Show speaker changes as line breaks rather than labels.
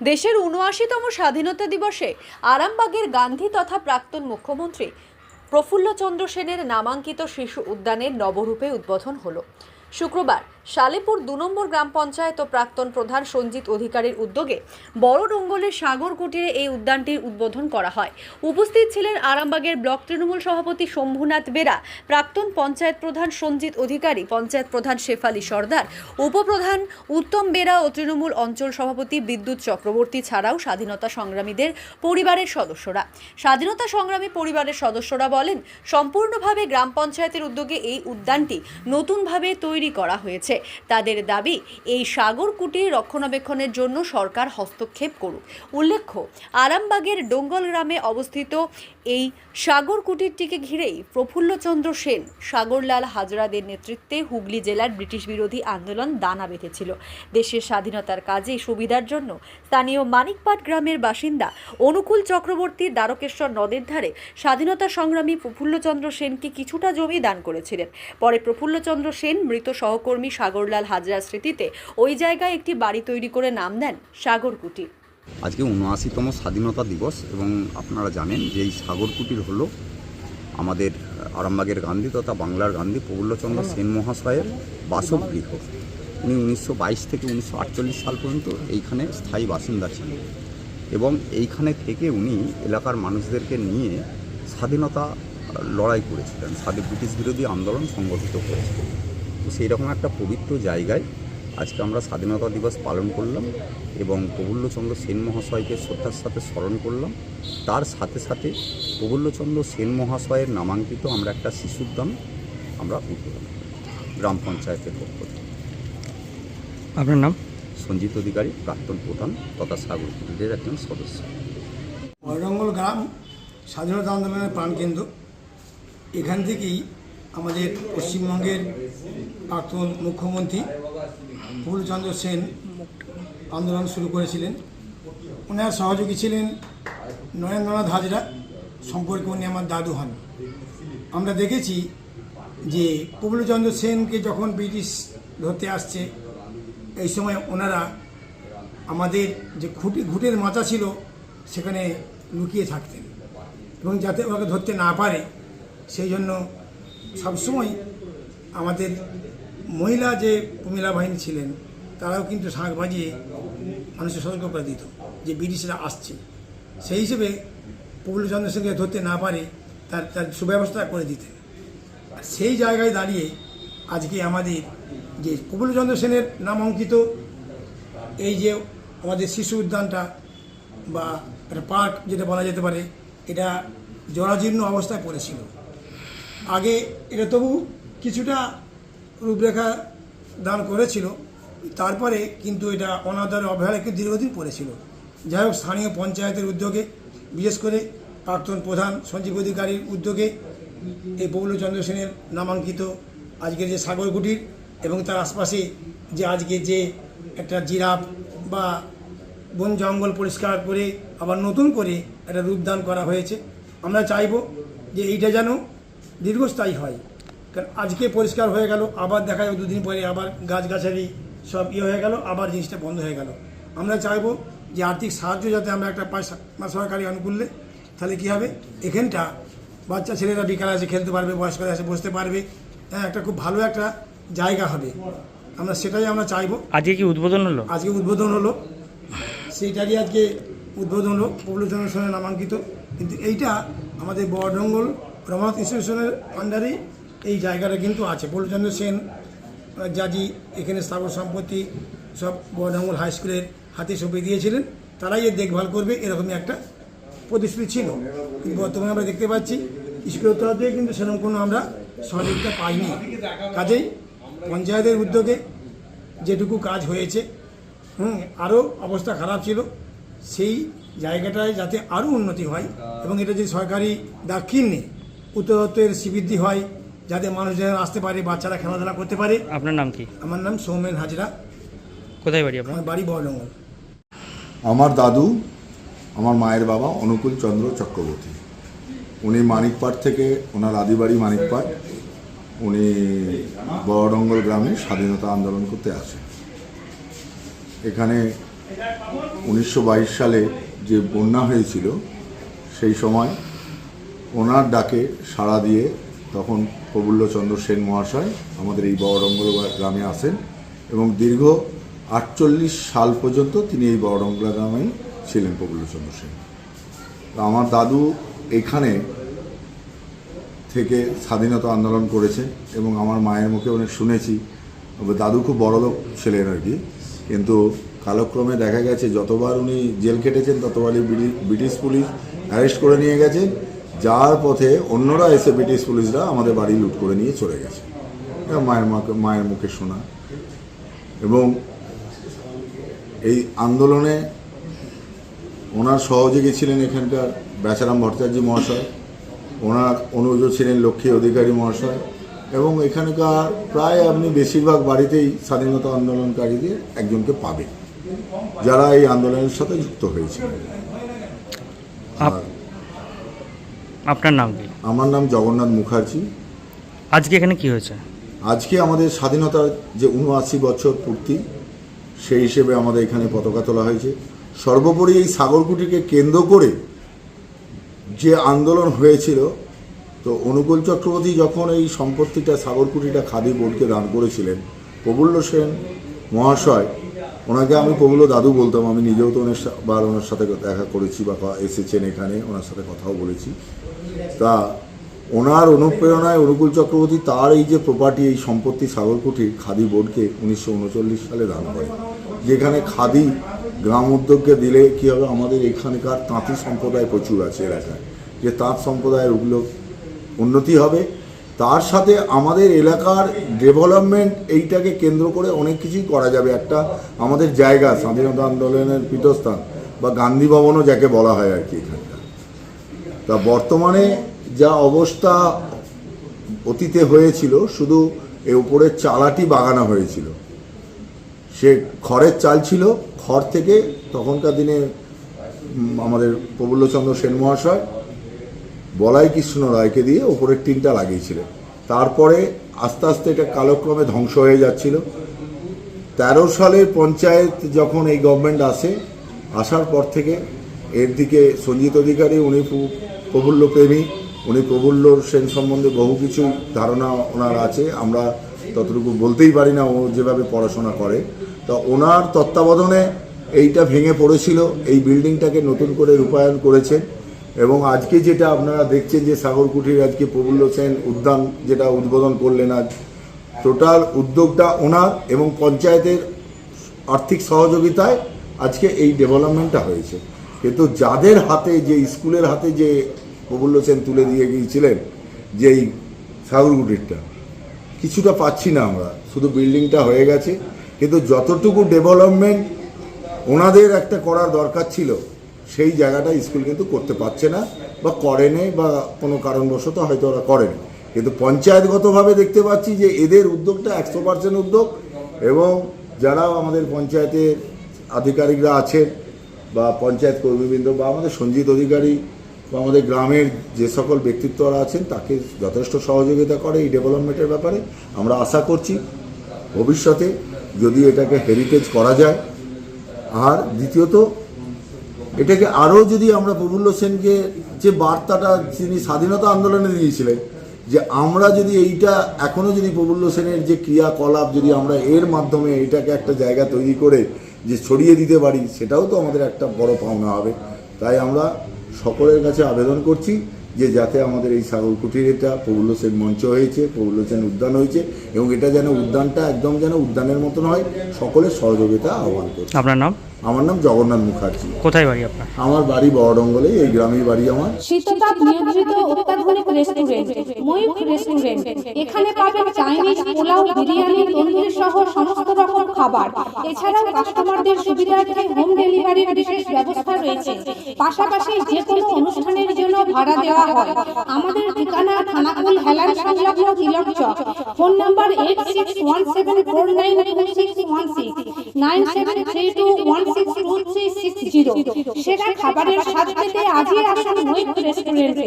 দেশের উনআশিতম স্বাধীনতা দিবসে আরামবাগের গান্ধী তথা প্রাক্তন মুখ্যমন্ত্রী প্রফুল্লচন্দ্র সেনের নামাঙ্কিত শিশু উদ্যানের নবরূপে উদ্বোধন হলো। শুক্রবার সালেপুর দু নম্বর গ্রাম পঞ্চায়েত ও প্রাক্তন প্রধান সঞ্জিত অধিকারীর উদ্যোগে বড় ডঙ্গলের সাগর কুটিরে এই উদ্যানটির উদ্বোধন করা হয়। উপস্থিত ছিলেন আরামবাগের ব্লক তৃণমূল সভাপতি শম্ভুনাথ বেরা, প্রাক্তন পঞ্চায়েত প্রধান সঞ্জিত অধিকারী, পঞ্চায়েত প্রধান শেফালি সর্দার, উপপ্রধান উত্তম বেরা ও তৃণমূল অঞ্চল সভাপতি বিদ্যুৎ চক্রবর্তী ছাড়াও স্বাধীনতা সংগ্রামীদের পরিবারের সদস্যরা। স্বাধীনতা সংগ্রামী পরিবারের সদস্যরা বলেন, সম্পূর্ণভাবে গ্রাম পঞ্চায়েতের উদ্যোগে এই উদ্যানটি নতুনভাবে তৈরি করা হয়েছে। তাদের দাবি, এই সাগর কুটির রক্ষণাবেক্ষণের জন্য সরকার হস্তক্ষেপ করুক। উল্লেখ্য, আরামবাগের ডোঙ্গল গ্রামে অবস্থিত এই সাগর কুটিরটিকে ঘিরেই প্রফুল্লচন্দ্র সেন, সাগরলাল হাজরাদের নেতৃত্বে হুগলি জেলার ব্রিটিশ বিরোধী আন্দোলন দানা বেঁধেছিল। দেশের স্বাধীনতার কাজে সুবিধার জন্য স্থানীয় মানিকপাট গ্রামের বাসিন্দা অনুকূল চক্রবর্তী দ্বারকেশ্বর নদের ধারে স্বাধীনতা সংগ্রামী প্রফুল্লচন্দ্র সেনকে কিছুটা জমি দান করেছিলেন। পরে প্রফুল্লচন্দ্র সেন মৃত সহকর্মী সাগরলাল হাজরার স্মৃতিতে ওই জায়গায় একটি বাড়ি তৈরি করে নাম দেন সাগর কুটির
আজকে উনআশিতম স্বাধীনতা দিবস এবং আপনারা জানেন যে এই সাগর কুটির হলো আমাদের আরামবাগের গান্ধী তথা বাংলার গান্ধী প্রফুল্লচন্দ্র সেন মহাশয়ের বাসগৃহ। উনি উনিশশো বাইশ থেকে উনিশশো আটচল্লিশ সাল পর্যন্ত এইখানে স্থায়ী বাসিন্দা ছিলেন এবং এইখানে থেকে উনি এলাকার মানুষদেরকে নিয়ে স্বাধীনতা লড়াই করেছিলেন। স্বাধীন ব্রিটিশ বিরোধী আন্দোলন সংগঠিত করেছিলেন। তো সেই রকম একটা পবিত্র জায়গায় আজকে আমরা স্বাধীনতা দিবস পালন করলাম এবং প্রফুল্লচন্দ্র সেন মহাশয়কে শ্রদ্ধার সাথে স্মরণ করলাম। তার সাথে সাথে প্রফুল্লচন্দ্র সেন মহাশয়ের নামাঙ্কিত আমরা একটা শিশুদ্যান আমরা উদ্বোধন করলাম গ্রাম পঞ্চায়েতের পক্ষ থেকে।
আপনার নাম?
সঞ্জিত অধিকারী প্রাক্তন প্রধান তথা সাগর কুটিরের একজন সদস্য।
বড়ঙ্গল গ্রাম স্বাধীনতা আন্দোলনের প্রাণকেন্দ্র। এখান থেকেই আমাদের পশ্চিমবঙ্গের প্রাক্তন মুখ্যমন্ত্রী প্রফুল্লচন্দ্র সেন আন্দোলন শুরু করেছিলেন। ওনার সহযোগী ছিলেন নরেন্দ্রনাথ হাজরা, সম্পর্কে উনি আমার দাদু হন। আমরা দেখেছি যে প্রফুল্লচন্দ্র সেনকে যখন ব্রিটিশ ধরতে আসছে, এই সময় ওনারা আমাদের যে খুঁটি, ঘুটের মাথা ছিল, সেখানে লুকিয়ে থাকতেন। এবং যাতে ওনাকে ধরতে না পারে, সেই জন্য সবসময় আমাদের মহিলা যে প্রমিলা বাহিনী ছিলেন, তারাও কিন্তু শাঁখ বাজিয়ে মানুষের সতর্ক করে দিত, যে ব্রিটিশরা আসছে। সেই হিসেবে প্রফুল্লচন্দ্র সেনকে ধরতে না পারে তার তার সুব্যবস্থা করে দিতেন সেই জায়গায় দাঁড়িয়ে আজকে আমাদের যে প্রফুল্লচন্দ্র সেনের নাম অঙ্কিত, এই যে আমাদের শিশু উদ্যানটা বা একটা পার্ক যেটা বলা যেতে পারে, এটা জরাজীর্ণ অবস্থায় পড়েছিল। আগে এটা তবু কিছুটা রূপরেখা দান করেছিল, তারপরে কিন্তু এটা অনাদারে অবহেলা একটু দীর্ঘদিন পড়েছিল। যাই হোক, স্থানীয় পঞ্চায়েতের উদ্যোগে, বিশেষ করে প্রাক্তন প্রধান সঞ্জীব অধিকারীর উদ্যোগে এই প্রফুল্লচন্দ্র সেনের নামাঙ্কিত আজকের যে সাগর কুটির এবং তার আশপাশে যে আজকে যে একটা জিরাফ বা বন জঙ্গল পরিষ্কার করে আবার নতুন করে একটা রূপদান করা হয়েছে। আমরা চাইব যে এইটা যেন দীর্ঘস্থায়ী হয়। কারণ আজকে পরিষ্কার হয়ে গেল আবার দেখা যাবে দুদিন পরে আবার গাছগাছালি সব ইয়ে হয়ে গেল আবার জিনিসটা বন্ধ হয়ে গেল। আমরা চাইব যে আর্থিক সাহায্য যাতে আমরা একটা পাই সরকারি অনুকূল্যে তাহলে কী হবে? এখানটা বাচ্চা ছেলেরা বিকালে এসে খেলতে পারবে বয়স্করা এসে বসতে পারবে। হ্যাঁ একটা খুব ভালো একটা জায়গা হবে। আমরা সেটাই আমরা চাইব।
আজকে কি উদ্বোধন হলো?
আজকে উদ্বোধন হলো। সেইটারই আজকে উদ্বোধন হলো প্রবলচন্দ্র সেনের নামাঙ্কিত। কিন্তু এইটা আমাদের বড়ডঙ্গল রমানাথ ইনস্টিটিউশনের আন্ডারেই এই জায়গাটা কিন্তু আছে। প্রবলচন্দ্র সেন, জাজি, এখানে স্থাবর সম্পত্তি সব বড়ডঙ্গল হাই স্কুলের হাতে সঁপে দিয়েছিলেন। তারাই এর দেখভাল করবে এরকমই একটা প্রতিশ্রুতি ছিল। কিন্তু বর্তমানে আমরা দেখতে পাচ্ছি স্কুলের তরফ কিন্তু সেরকম কোনো আমরা সহযোগিতা পাইনি। কাজেই পঞ্চায়েতের উদ্যোগে যেটুকু কাজ হয়েছে, হুম, আরও অবস্থা খারাপ ছিল। সেই জায়গাটায় যাতে আরও উন্নতি হয় এবং এটা যদি সরকারি দাক্ষিণ্যে উত্তরত্বের শ্রীবৃদ্ধি হয় যাতে মানুষজন আসতে পারে বাচ্চারা খেলাধুলা করতে পারে।
আপনার নাম কি?
আমার নাম সৌমেন হাজরা।
কোথায় বাড়ি আপনার?
আমার বাড়ি বড়ডঙ্গল
আমার দাদু আমার মায়ের বাবা অনুকূল চন্দ্র চক্রবর্তী। উনি মানিকপাট থেকে ওনার আদিবাড়ি মানিকপাট। উনি বড়ডঙ্গল গ্রামে স্বাধীনতা আন্দোলন করতে আসেন। এখানে উনিশশো বাইশ সালে যে বন্যা হয়েছিল সেই সময় ওনার ডাকে সাড়া দিয়ে তখন প্রফুল্লচন্দ্র সেন মহাশয় আমাদের এই বড়রঙ্গল গ্রামে আসেন এবং দীর্ঘ আটচল্লিশ সাল পর্যন্ত তিনি এই বড়রঙ্গলা গ্রামেই ছিলেন প্রফুল্লচন্দ্র সেন। আমার দাদু এখানে থেকে স্বাধীনতা আন্দোলন করেছেন এবং আমার মায়ের মুখে অনেক শুনেছি। দাদু খুব বড় লোক ছিলেন আর কি। কিন্তু কালক্রমে দেখা গেছে, যতবার উনি জেল কেটেছেন ততবারই ব্রিটি- ব্রিটিশ পুলিশ অ্যারেস্ট করে নিয়ে গেছেন। যার পথে অন্যরা এসে ব্রিটিশ পুলিশরা আমাদের বাড়ি লুট করে নিয়ে চলে গেছে। মায়ের মাকে, মায়ের মুখে শোনা। এবং এই আন্দোলনে ওনার সহযোগী ছিলেন এখানকার বেচারাম ভট্টাচার্য মহাশয়, ওনার অনুজ ছিলেন লক্ষ্মী অধিকারী মহাশয়, এবং এখানকার প্রায় আপনি বেশিরভাগ বাড়িতেই স্বাধীনতা আন্দোলনকারীদের একজনকে পাবেন যারা এই আন্দোলনের সাথে যুক্ত হয়েছিলেন
আপ- আপনার নাম? কি
আমার নাম জগন্নাথ মুখার্জি।
আজকে এখানে কি হয়েছে?
আজকে আমাদের স্বাধীনতার যে উনআশি বছর পূর্তি সেই হিসেবে আমাদের এখানে পতাকা তোলা হয়েছে। সর্বোপরি এই সাগরকুটিকে কেন্দ্র করে যে আন্দোলন হয়েছিল তো অনুকূল চক্রবর্তী যখন এই সম্পত্তিটা সাগরকুটিটা খাদি বোর্ডকে দান করেছিলেন প্রফুল্ল সেন মহাশয় ওনাকে আমি প্রফুল্ল দাদু বলতাম আমি নিজেও তো ওনার বার ওনার সাথে দেখা করেছি বা এসেছেন এখানে ওনার সাথে কথাও বলেছি। তা ওনার অনুপ্রেরণায় অনুকূল চক্রবর্তী তার এই যে প্রপার্টি এই সম্পত্তি সাগরকুটির খাদি বোর্ডকে উনিশশো উনচল্লিশ সালে দান করে। যেখানে খাদি গ্রাম উদ্যোগকে দিলে কী হবে? আমাদের এখানকার তাঁতি সম্প্রদায় প্রচুর আছে এলাকায়। যে তাঁত সম্প্রদায়ের ওগুলো উন্নতি হবে। তার সাথে আমাদের এলাকার ডেভেলপমেন্ট এইটাকে কেন্দ্র করে অনেক কিছুই করা যাবে। একটা আমাদের জায়গা, স্বাধীনতা আন্দোলনের পীঠস্থান, বা গান্ধী ভবনও যাকে বলা হয় আর কি এখানকার। তা বর্তমানে যা অবস্থা অতীতে হয়েছিল, শুধু এ উপরের চালাটি বাগানো হয়েছিল। সে খড়ের চাল ছিল, খড় থেকে তখনকার দিনে আমাদের প্রফুল্লচন্দ্র সেন মহাশয় বলাই কৃষ্ণ রায়কে দিয়ে ওপরের টিনটা লাগিয়েছিলেন। তারপরে আস্তে আস্তে এটা কালক্রমে ধ্বংস হয়ে যাচ্ছিল। তেরো সালের পঞ্চায়েত যখন এই গভর্নমেন্ট আসে, আসার পর থেকে এর দিকে সঞ্জিত অধিকারী, উনি প্রফুল্ল প্রেমী উনি প্রফুল্ল সেন সম্বন্ধে বহু কিছু ধারণা ওনার আছে। আমরা ততটুকু বলতেই পারি না ও যেভাবে পড়াশোনা করে। তা ওনার তত্ত্বাবধানে এইটা ভেঙে পড়েছিল, এই বিল্ডিংটাকে নতুন করে রূপায়ণ করেছেন এবং আজকে যেটা আপনারা দেখছেন যে সাগরকুঠির আজকে প্রফুল্ল সেন উদ্যান যেটা উদ্বোধন করলেন আজ, টোটাল উদ্যোগটা ওনার এবং পঞ্চায়েতের আর্থিক সহযোগিতায় আজকে এই ডেভেলপমেন্টটা হয়েছে। কিন্তু যাদের হাতে যে, স্কুলের হাতে যে প্রফুল্ল সেন তুলে দিয়ে গিয়েছিলেন যে এই সাগরগুটিরটা কিছুটা পাচ্ছি না আমরা। শুধু বিল্ডিংটা হয়ে গেছে, কিন্তু যতটুকু ডেভেলপমেন্ট ওনাদের একটা করার দরকার ছিল, সেই জায়গাটা স্কুল কিন্তু করতে পারছে না, বা করেনি বা কোনো কারণবশত হয়তো ওরা করেনি কিন্তু পঞ্চায়েতগতভাবে দেখতে পাচ্ছি যে এদের উদ্যোগটা একশো পার্সেন্ট উদ্যোগ, এবং যারা আমাদের পঞ্চায়েতের আধিকারিকরা আছেন বা পঞ্চায়েত কর্মীবৃন্দ বা আমাদের সঞ্জিত অধিকারী বা আমাদের গ্রামের যে সকল ব্যক্তিত্বরা আছেন, তাকে যথেষ্ট সহযোগিতা করে এই ডেভেলপমেন্টের ব্যাপারে। আমরা আশা করছি ভবিষ্যতে যদি এটাকে হেরিটেজ করা যায়। আর দ্বিতীয়ত, এটাকে আরও যদি আমরা প্রফুল্ল সেনকে যে বার্তাটা তিনি স্বাধীনতা আন্দোলনে দিয়েছিলেন, যে আমরা যদি এইটা এখনও যদি প্রফুল্ল সেনের যে ক্রিয়াকলাপ যদি আমরা এর মাধ্যমে এটাকে একটা জায়গা তৈরি করে যে ছড়িয়ে দিতে পারি, সেটাও তো আমাদের একটা বড় পাওনা হবে। তাই আমরা সকলের কাছে আবেদন করছি যে যাতে আমাদের এই সাগর কুটির এটা প্রবুল্ল সেন মঞ্চ হয়েছে প্রবুল্ল সেন উদ্যান হয়েছে, এবং এটা যেন উদ্যানটা একদম যেন উদ্যানের মতন হয়, সকলের সহযোগিতা আহ্বান করছি।
আপনার নাম?
আমার নাম জগন্নাথ মুখার্জি।
কোথায় বাড়ি আপনার?
আমার বাড়ি বড়ডঙ্গলে এই গ্রামের বাড়ি আমার।
শীততাপ নিয়ন্ত্রিত অত্যাধুনিক রেস্টুরেন্ট ময়ূখ রেস্টুরেন্ট এখানে পাবেন চাইনিজ পোলাও বিরিয়ানি তন্দুরি সহ সমস্ত রকম খাবার। এছাড়াও কাস্টমারদের সুবিধার্থে হোম ডেলিভারির বিশেষ ব্যবস্থা রয়েছে। পাশাপাশি যে কোনো অনুষ্ঠানের জন্য ভাড়া দেওয়া হয়। আমাদের ঠিকানা থানাকুল হেলান সংলগ্ন তিলক চক। Phone number eight six one seven four nine two six one six nine seven three two one six two three six zero সেরা খাবারের স্বাদ পেতে আজই আসুন মৈত্র রেস্টুরেন্টে